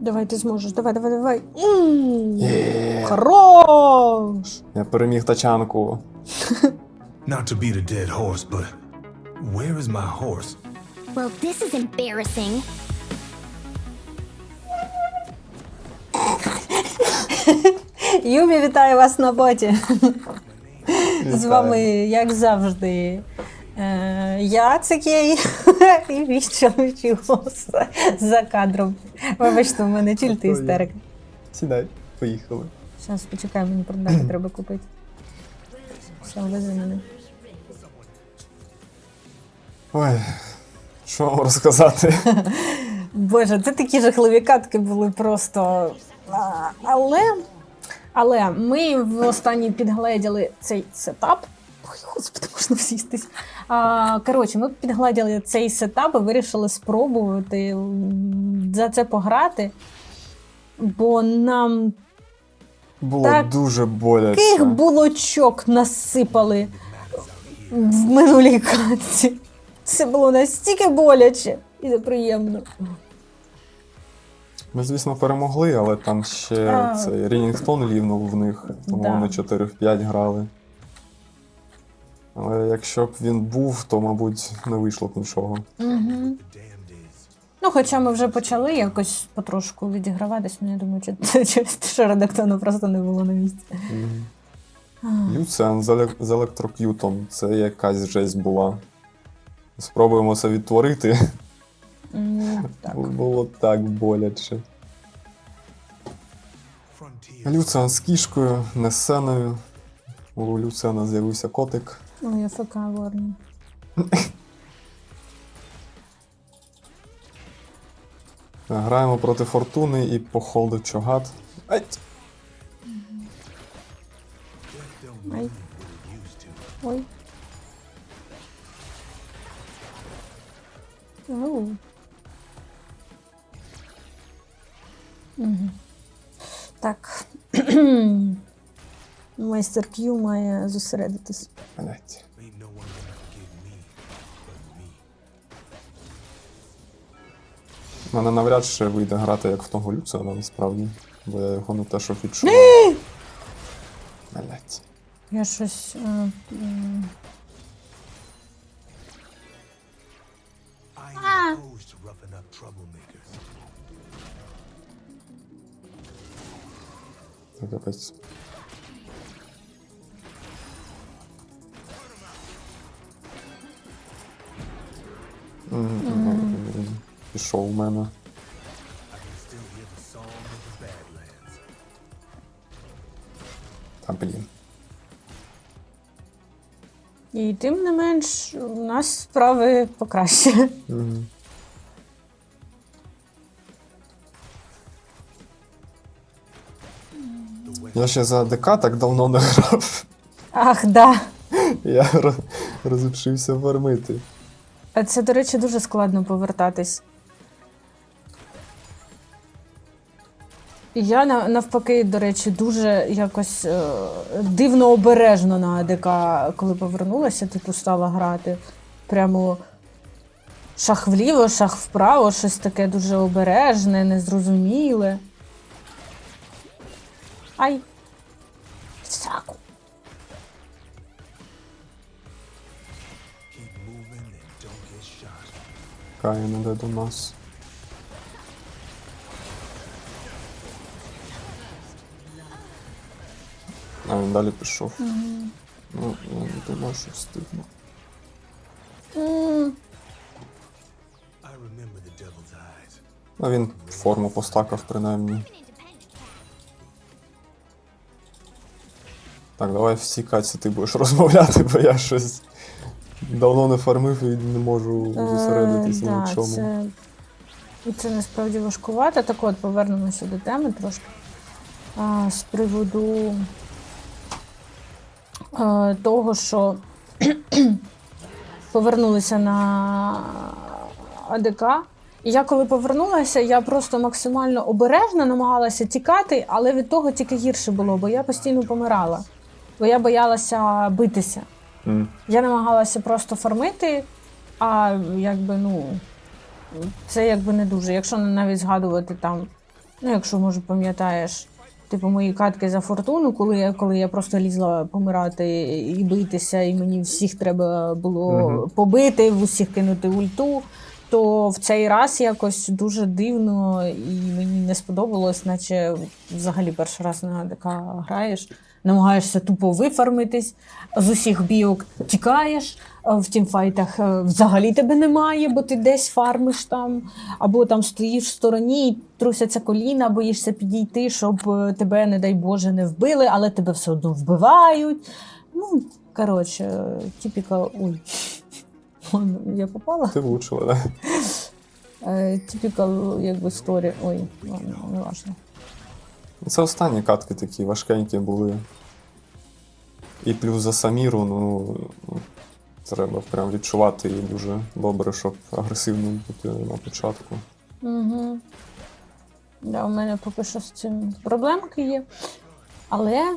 Давай, ти зможеш. Давай, давай, давай. Є. Хорош! Я переміг тачанку. Not to beat a dead horse, but where is my horse? Well, this is embarrassing. Юмі, вітаю вас на боті. З вами, як завжди, е, я Цикей і чоловічий голос за кадром. Вибачте, у мене тільки істерика. Сідай, поїхали. Зараз почекай, мені продати треба купити. Все, вези мене. Ой, що вам розказати? Боже, це такі жахливі катки були просто. Але, але ми в останній підгледіли цей сетап. Ой, господи, можна всістись. А, коротше, ми підгладіли цей сетап і вирішили спробувати за це пограти. Бо нам Було Так. дуже боляче. таких булочок насипали в минулій катці. Це було настільки боляче і неприємно. Ми, звісно, перемогли, але там ще А. цей Рінінгтон лівнув в них, тому Да. вони 4 в 5 грали. Але якщо б він був, то, мабуть, не вийшло б нічого. Угу. Ну, хоча ми вже почали якось потрошку відіграватись, ну я думаю, чи через те, що редактора просто не було на місці. А, Люцен з, елек- з електрок'ютом це якась жесть була. Спробуємо це відтворити. м, Так. Було так боляче. Люцен з кішкою, несеною. У Люцена з'явився котик. Ой, АФК ворні. Граємо проти фортуни і по холду чогат. Ать! Ай. Ой. Оу. Мгм. Так. Майстер К'ю має зосередитись. У мене навряд чи вийде грати як в того Люцена, насправді. Бо я його не те, що відчував. Блять. Я щось. е, м, I Пішов у мене. Та блін. І тим не менш, у нас справи покраще. Мгм. Я ще за ДК так давно не грав. Ах, да. Я роз- розучився фармити. А це, до речі, дуже складно повертатись. Я навпаки, до речі, дуже якось е, дивно обережно на АДК, коли повернулася, типу, стала грати. Прямо шах вліво, шах вправо, щось таке дуже обережне, незрозуміле. Ай. В. Каїн іде до нас. А він далі пішов. Ну, я не думаю, що встигну. Eyes. А він форму постакав принаймні. Так, давай в цій каці ти будеш розмовляти, бо я щось давно не фармив і не можу зосередитися Е, на чому. Це, це насправді важкувато. Так от повернемося до теми трошки. А, з приводу а, того, що повернулися на АДК. І я коли повернулася, я просто максимально обережно намагалася тікати, але від того тільки гірше було, бо я постійно помирала. Бо я боялася битися. Я намагалася просто фармити, а якби, ну, це якби не дуже. Якщо навіть згадувати там Ну, якщо може пам'ятаєш, типу мої катки за фортуну, коли я, коли я просто лізла помирати і битися, і мені всіх треба було Мгм. побити, в усіх кинути ульту. То в цей раз якось дуже дивно і мені не сподобалось, наче взагалі перший раз на АДК граєш, намагаєшся тупо вифармитись, з усіх бійок тікаєш, в тімфайтах е, взагалі тебе немає, бо ти десь фармиш там, або там стоїш в стороні, трусяться коліна, боїшся підійти, щоб е, тебе, не дай Боже, не вбили, але тебе все одно вбивають. Ну, коротше, типіка. Ой. Я попала. Ти влучила, да? Е, якби сторі. Ой, ладно, не важно. Це останні катки такі важкенькі були. І плюс за Саміру, ну. Треба прям відчувати її дуже добре, щоб агресивним бути на початку. Угу. Да, у мене поки що з цим проблемки є. Але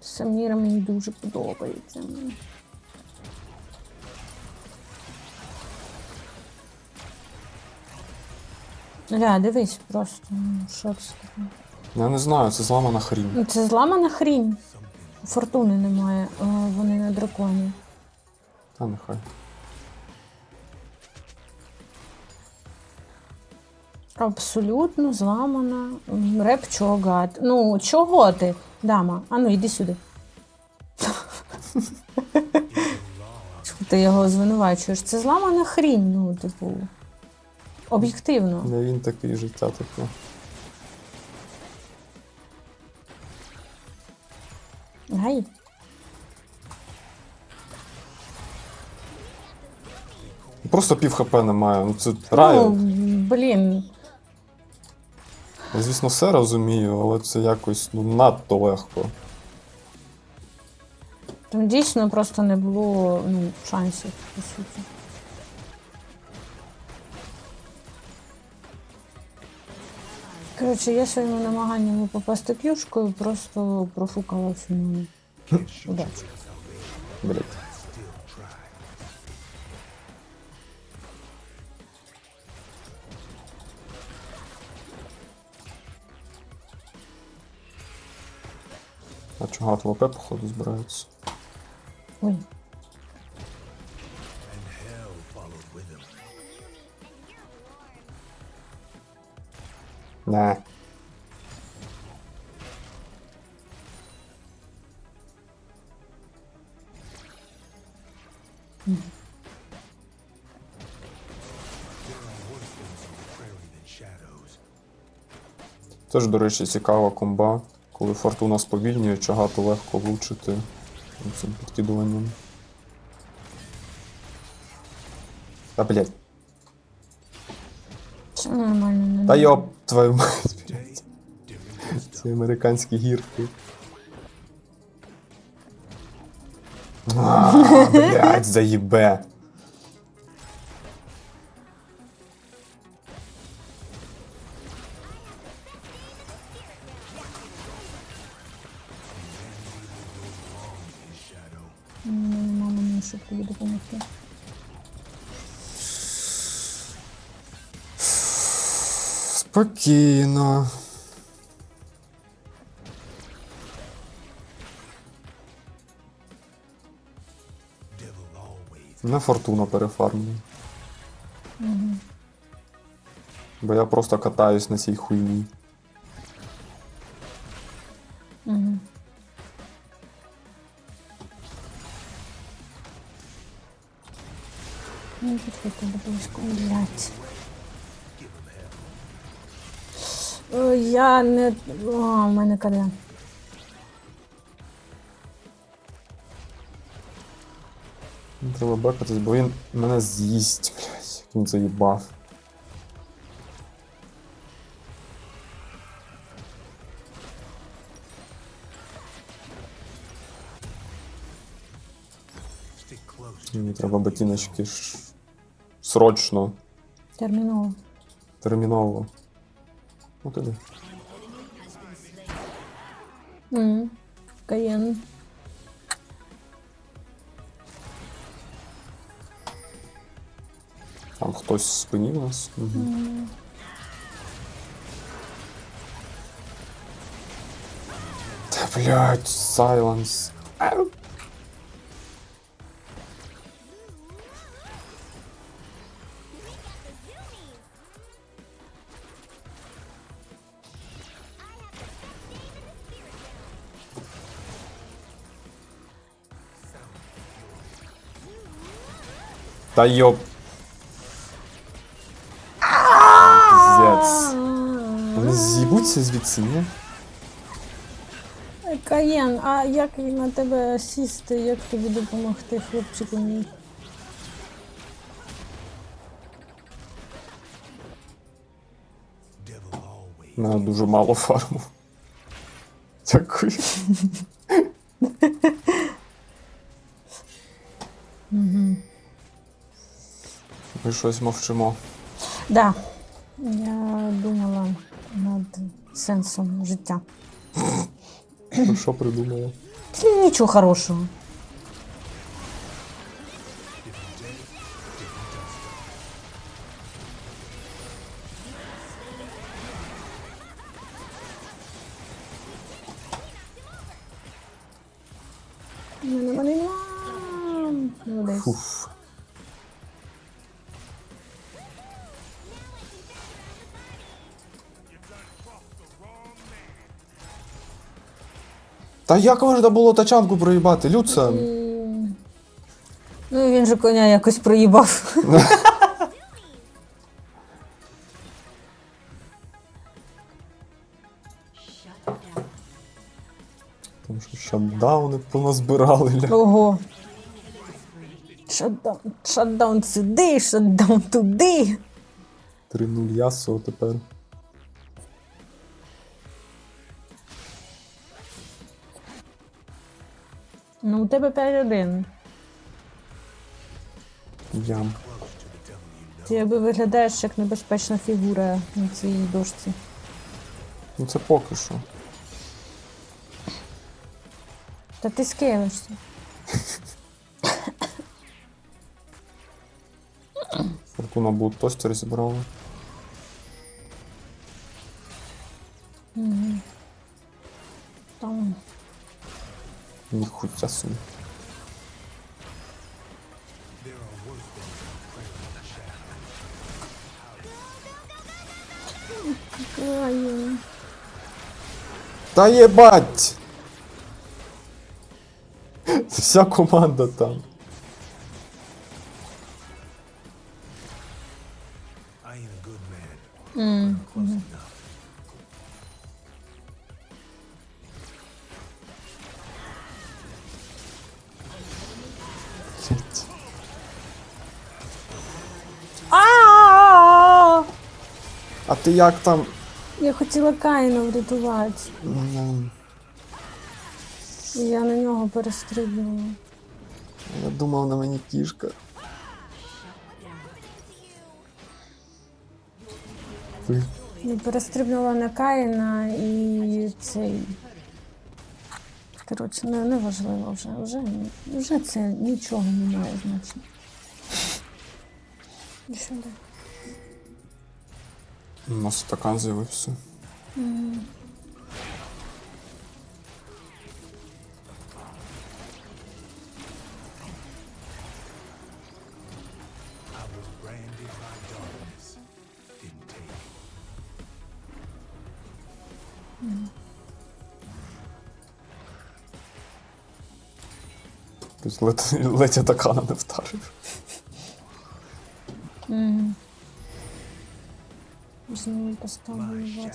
Саміра мені дуже подобається. Ля, дивись просто. ну, Що це таке? Я не знаю, це зламана хрінь. Ну, Це зламана хрінь. Фортуни немає, а вони на драконі. Та нехай. Абсолютно зламана. М, Реп чогат. Ну, чого ти, дама? Ану, іди сюди. Чого ти його звинувачуєш? Це зламана хрінь, ну, типу. Об'єктивно. Не він такий життя таке. Гай. Просто пів хп немає. Ну це Ну, раю. блін. Я, звісно, все розумію, але це якось ну, надто легко. Там дійсно просто не було ну, шансів, по суті. Коротше, я своїми намаганнями попасти клюшкою просто профукала всю мене. Удачі. Блять. А чого АТВП, походу, збирається? Ой. Не. Теж, до речі, цікава комба, коли фортуна сповільнює, чагато легко влучити цим підкидуванням. Та блять. Нормально. Та йоп, твою мать, блядь. Ці американські гірки. А, блядь, заїбе. Спокійно. На фортуна перефармлю. Бо я просто катаюсь на цій хуйні. Я не. О, у мене КД. Не Треба бекатись, бо він мене з'їсть, блядь. як Він заїбав. Мені треба ботиночки срочно, Терміново. терміново. Ну тоді. Hum, ganhando. Там хтось спинив нас. Угу. Mm. Та блядь, сайленс. Ау. Та йоп. Пиздец. Вони з'їбуться звідси, ні? Каєн, а як на тебе сісти, як тобі допомогти, хлопчику мій? Мене дуже мало фарму. Дякую. Щось мовчимо. Да. Я думала над сенсом життя. Що придумала? Нічого хорошого. Та як можна було тачанку проїбати? Люца? Ну, він же коня якось проїбав. Там що шатдауни поназбирали. ля. Ого. Шатдаун, шатдаун сюди, шатдаун туди. 3-0 ясо тепер. Ну, у тебе 5-1. Ям. Ти якби виглядаєш як небезпечна фігура на цій дошці. Ну це поки що. Та ти скелишся. Фортуна був тостер зібрала. Там. Ніхуя собі. Каю. Та єбать! Вся команда там. Ти як там? Я хотіла Каїна врятувати. М, І я на нього перестрибнула. Я думав на мені кішка. Ви- Я перестрибнула на Каїна і цей. Коротше, не, не важливо вже. вже. Вже це нічого не має значення. Сюди. У нас стакан з'явився. It. Тобто ледь, я не вдарив. Знову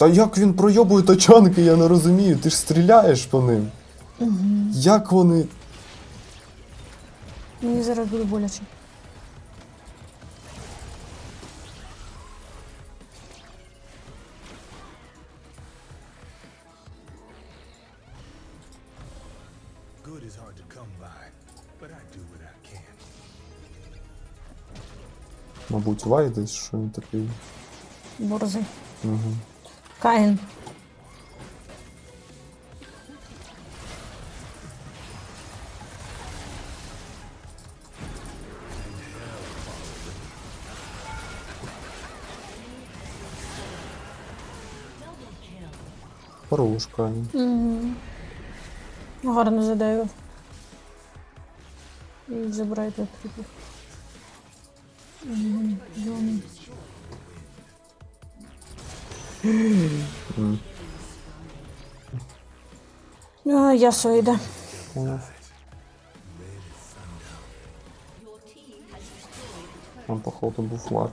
Та як він пройобує тачанки, я не розумію. Ти ж стріляєш по ним. Угу. Як вони. Мені зараз буде боляче. Мабуть, вайдесь, що він такий. Борзий. Угу. Каїн. Хорош, Каїн. Угу. Гарно задаю. І забирайте кріпів. Угу. А, Ясо йде. Он, походу, був варт.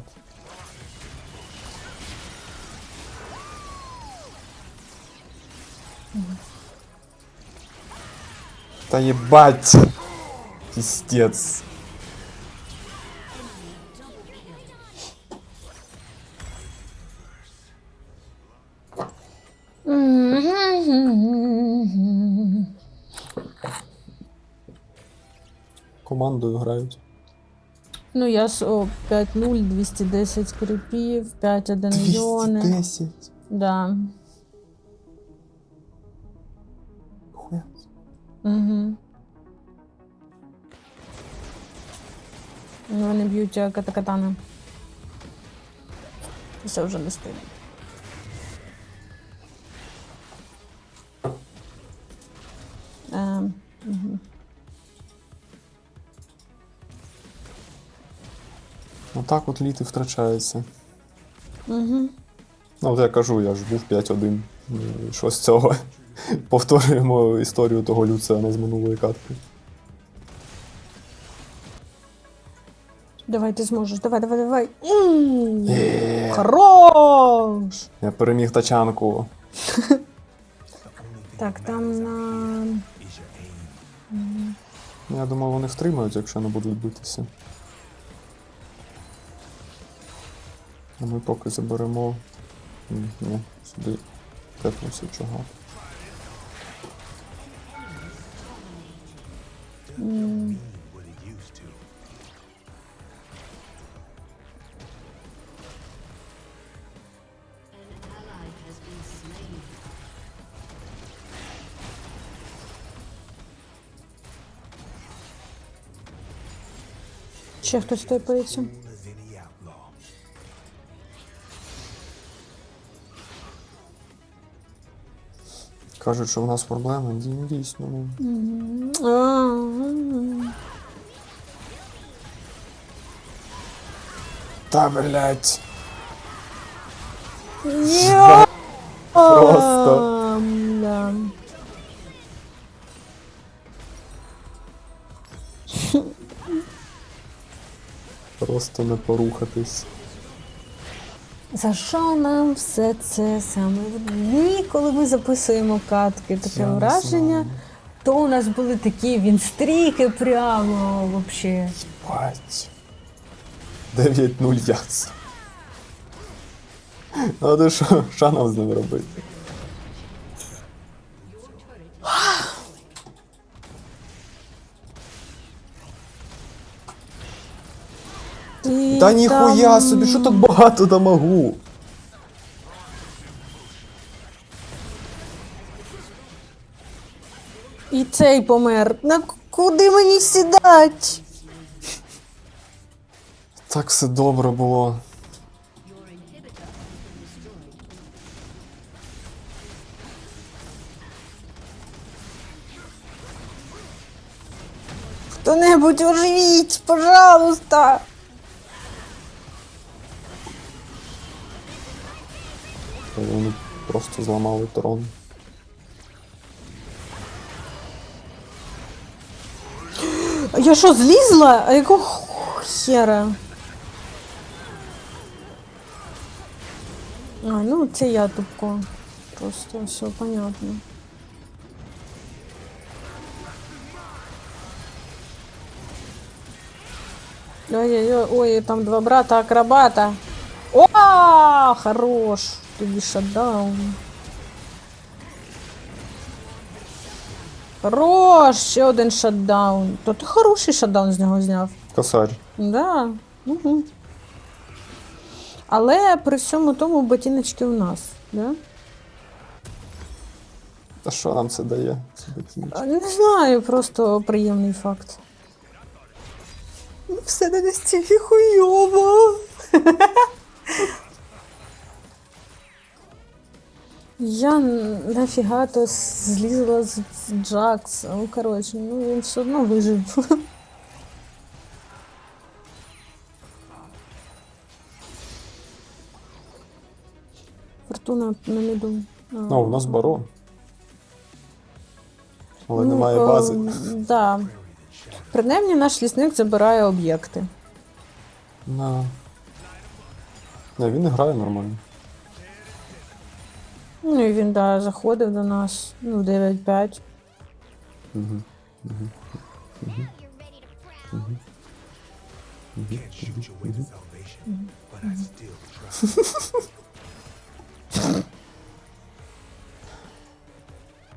Та ебать! Пиздец. Командою грають. Ну, Ясо 5-0, 210 кріпів, 5-1 зони. 210. Да. Хуя. Угу. Ну, вони б'ють е, катакатани. Це вже не стильно. Отак от літи втрачається. Угу. Ну, от я кажу, я ж був 5-1. Ну, Що з цього? Повторюємо історію того Люциана з минулої катки. Давай, ти зможеш. Давай, давай, давай. М, Хорош! Я переміг тачанку. Так, там на. Я думав, вони втримають, якщо не будуть битися. А ми поки заберемо. Ні, сюди тепнувся чого. To. Ще хтось тепається. Кажуть, що в нас проблеми. Ді- Дійсно. ну. Та блять. Просто. Просто не порухатись. За що нам все це саме в дні, коли ми записуємо катки? Таке Я враження. То у нас були такі вінстріки прямо вообще. Спать. 9-0 яс. Ну, а то що, що нам з ним робити? Та ніхуя собі, що так багато дамагу? І цей помер. На куди мені сідать? Так все добре було. Хто-небудь оживіть, пожалуйста. Вони просто зламали трон. Я що, злізла? А якого хера? А, ну це я тупко. Просто все понятно. Ой-ой-ой, ой, там два брата акробата. О, хорош. Тобі шатдаун. Хорош, ще один шатдаун. То ти хороший шатдаун з нього зняв. Косарь. Да. Угу. Але при всьому тому ботиночки у нас, да? Та що нам це дає? Це ботиночки? Не знаю, просто приємний факт. Ну, Все не настільки хуйово. Я нафіга то злізла з Джакса. Ну, коротше, ну він все одно вижив. Фортуна на міду. Ну, у нас барон. Але немає е, бази. Да. Принаймні наш лісник забирає об'єкти. На. Не, він грає нормально. Ну і він да, заходив до нас. Ну, 9-5. Can't shoot your way to salvation, but I still try.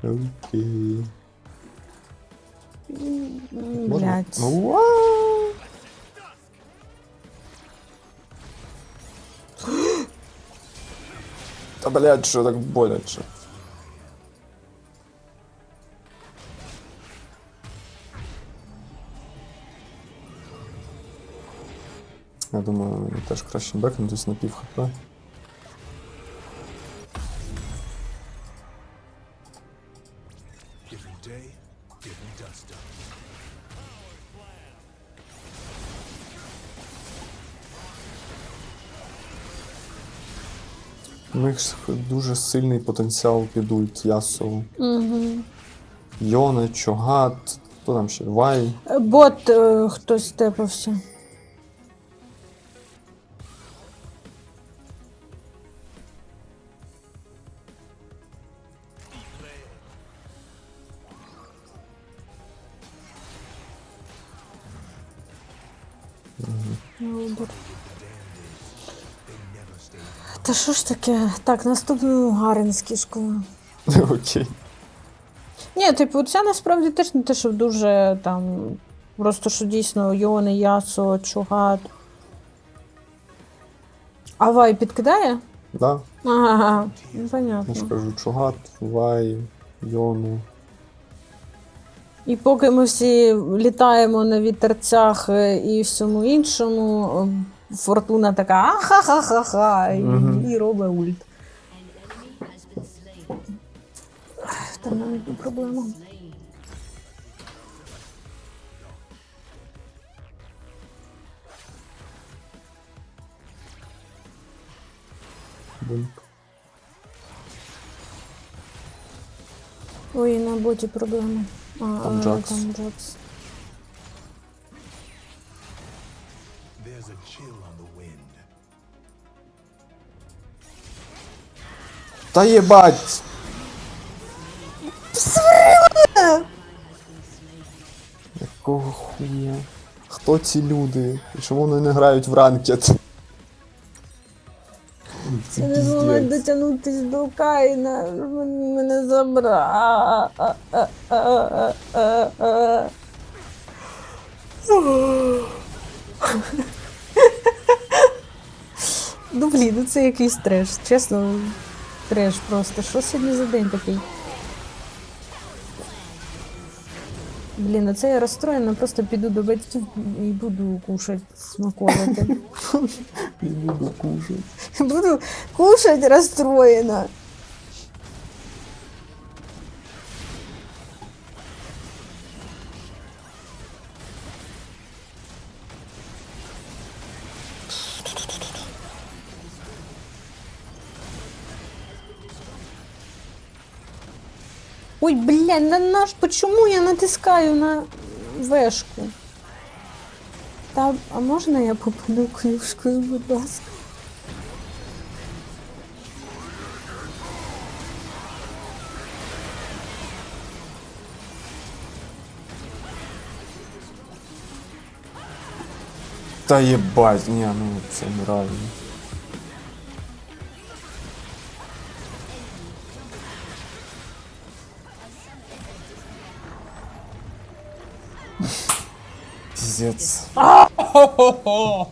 Окей. Блять. Та блядь, що так боляче. Я думаю, теж краще бекнутись на пів хп. Них дуже сильний потенціал під ульт Ясову. Угу. Йоне, Чогат, хто там ще? Вай. Бот е, хтось степався. Та що ж таке? Так, наступну Гарен з кішкою. Окей. Ні, типу, це насправді теж не те, що дуже там. Просто що дійсно Йони, Ясо, Чугат. А Вай підкидає? Да, Ага, ну я ж понятно. кажу, Чогат, Вай, Йону. І поки ми всі літаємо на вітерцях е, і всьому іншому, е, фортуна така ахахахаха і, Мгм. і робить ульт. Там навіть не проблема. Ой, на боті проблема. А, Там Джакс. Там Джакс. Та єбать! Якого хуя? Хто ці люди? І чому вони не грають в ранкет? Це Я не змогла дотягнутися до Каїна. Він мене забрав. Ну блін, ну це якийсь треш. Чесно, треш просто. Що сьогодні за день такий? Блін, оце я розстроєна, просто піду до батьків і буду кушати, смакувати. Буду кушати. Буду кушать расстроена. Ой, блядь, на наш, почему я натискаю на вешку? Та, а можна я попаду клюшкою, будь ласка? Та єбать, ні, ну це нереально. Піздець. Хо-хо-хо!